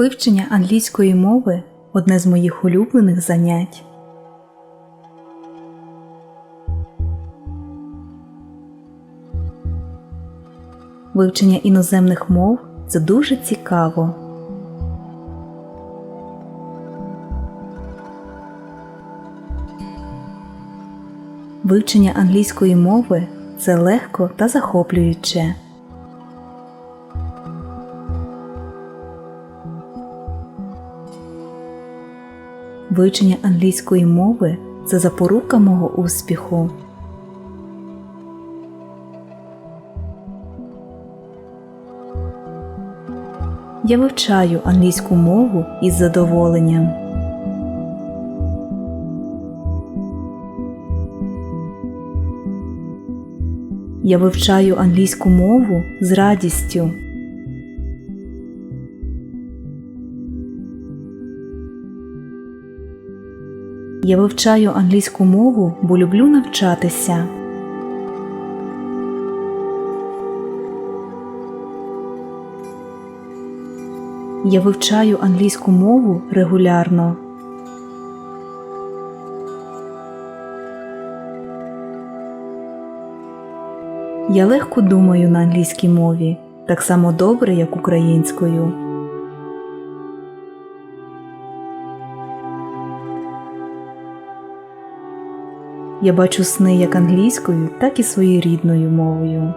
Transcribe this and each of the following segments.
Вивчення англійської мови одне з моїх улюблених занять. Вивчення іноземних мов це дуже цікаво. Вивчення англійської мови це легко та захоплююче. Вивчення англійської мови це запорука мого успіху. Я вивчаю англійську мову із задоволенням. Я вивчаю англійську мову з радістю. Я вивчаю англійську мову, бо люблю навчатися. Я вивчаю англійську мову регулярно. Я легко думаю на англійській мові, так само добре, як українською. Я бачу сни як англійською, так і своєрідною мовою.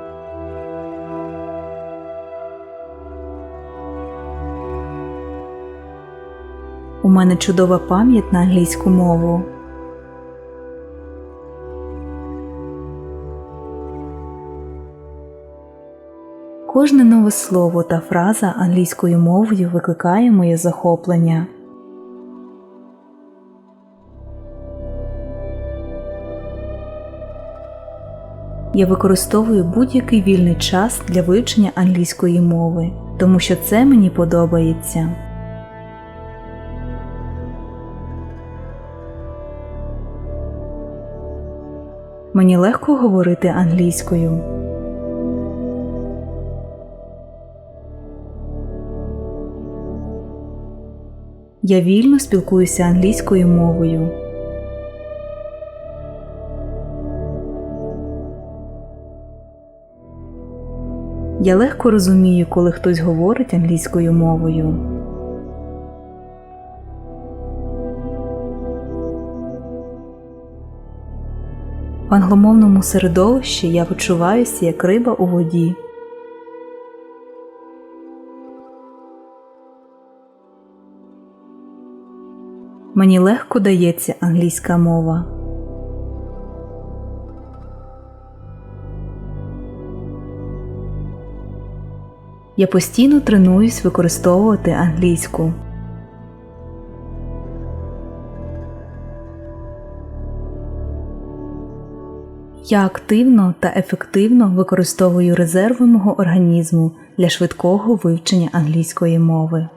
У мене чудова пам'ять на англійську мову. Кожне нове слово та фраза англійською мовою викликає моє захоплення. Я використовую будь-який вільний час для вивчення англійської мови, тому що це мені подобається. Мені легко говорити англійською. Я вільно спілкуюся англійською мовою. Я легко розумію, коли хтось говорить англійською мовою. В англомовному середовищі я почуваюся як риба у воді. Мені легко дається англійська мова. Я постійно тренуюсь використовувати англійську. Я активно та ефективно використовую резерви мого організму для швидкого вивчення англійської мови.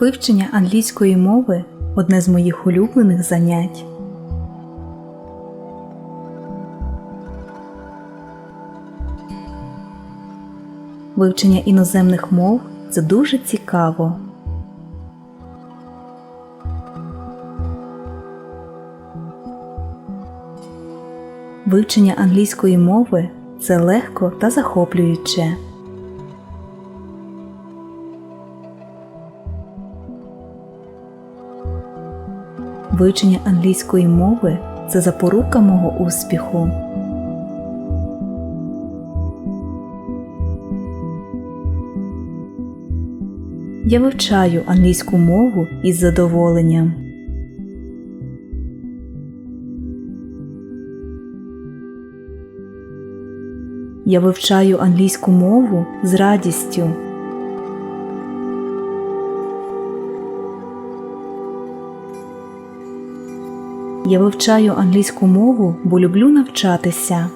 Вивчення англійської мови одне з моїх улюблених занять. Вивчення іноземних мов це дуже цікаво. Вивчення англійської мови це легко та захоплююче. Вивчення англійської мови це запорука мого успіху. Я вивчаю англійську мову із задоволенням. Я вивчаю англійську мову з радістю. Я вивчаю англійську мову, бо люблю навчатися.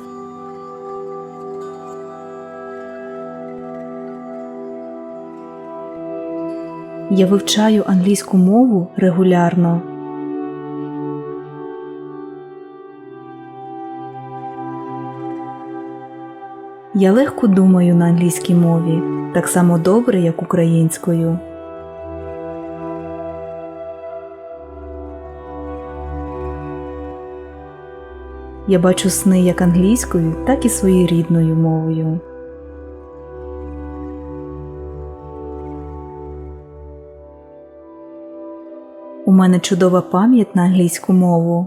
Я вивчаю англійську мову регулярно. Я легко думаю на англійській мові, так само добре, як українською. Я бачу сни як англійською, так і своєю рідною мовою. Мене чудова пам'ять на англійську мову.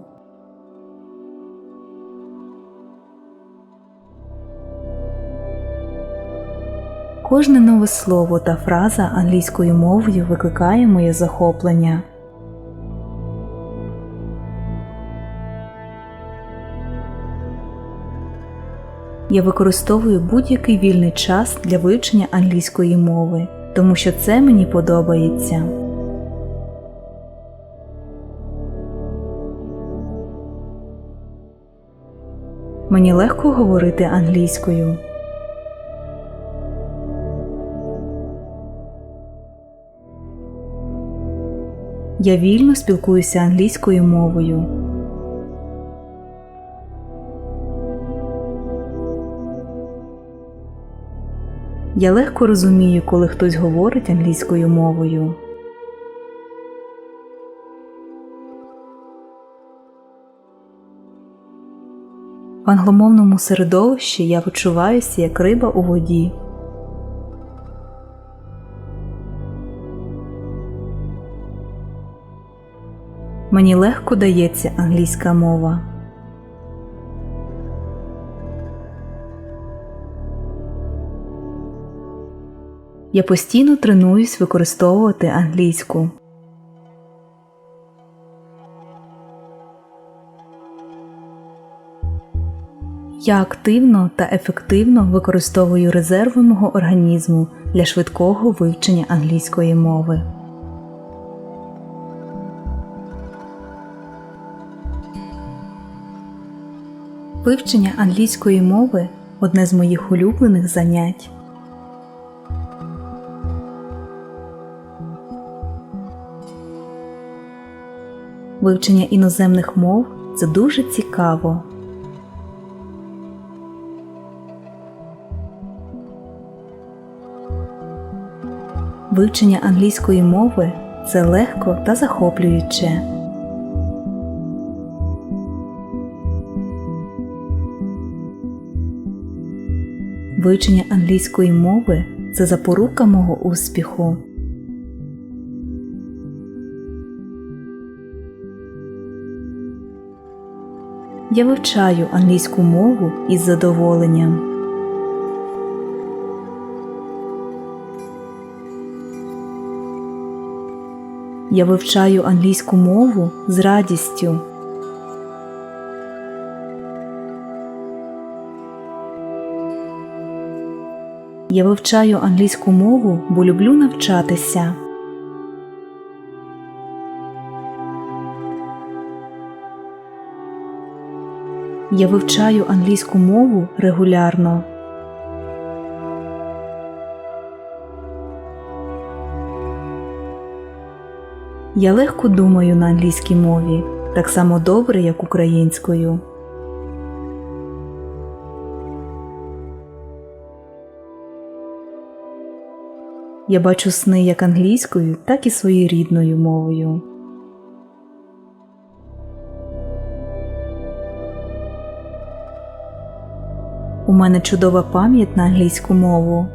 Кожне нове слово та фраза англійською мовою викликає моє захоплення. Я використовую будь-який вільний час для вивчення англійської мови, тому що це мені подобається. Мені легко говорити англійською. Я вільно спілкуюся англійською мовою. Я легко розумію, коли хтось говорить англійською мовою. В англомовному середовищі я почуваюся як риба у воді. Мені легко дається англійська мова. Я постійно тренуюсь використовувати англійську. Я активно та ефективно використовую резерви мого організму для швидкого вивчення англійської мови. Вивчення англійської мови одне з моїх улюблених занять. Вивчення іноземних мов це дуже цікаво. Вивчення англійської мови це легко та захоплююче. Вивчення англійської мови це запорука мого успіху. Я вивчаю англійську мову із задоволенням. Я вивчаю англійську мову з радістю. Я вивчаю англійську мову, бо люблю навчатися. Я вивчаю англійську мову регулярно. Я легко думаю на англійській мові, так само добре, як українською. Я бачу сни як англійською, так і своєю рідною мовою. У мене чудова пам'ять на англійську мову.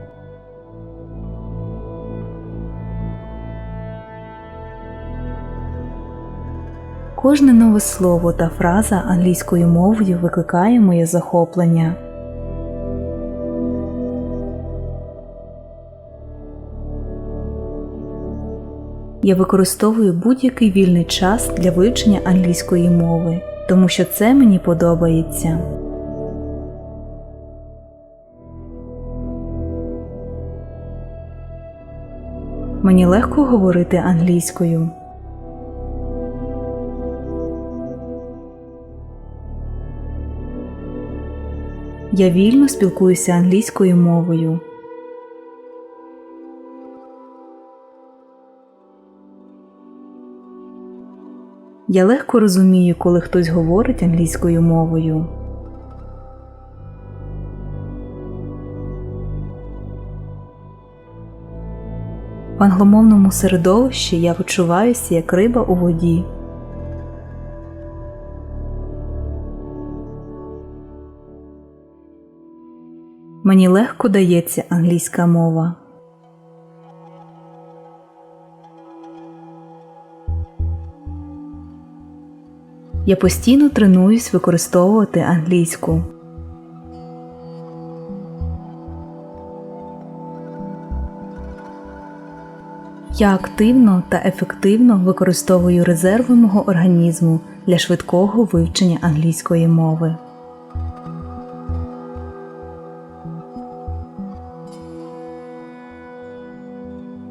Кожне нове слово та фраза англійською мовою викликає моє захоплення. Я використовую будь-який вільний час для вивчення англійської мови, тому що це мені подобається. Мені легко говорити англійською. Я вільно спілкуюся англійською мовою. Я легко розумію, коли хтось говорить англійською мовою. В англомовному середовищі я почуваюся як риба у воді. Мені легко дається англійська мова. Я постійно тренуюсь використовувати англійську. Я активно та ефективно використовую резерви мого організму для швидкого вивчення англійської мови.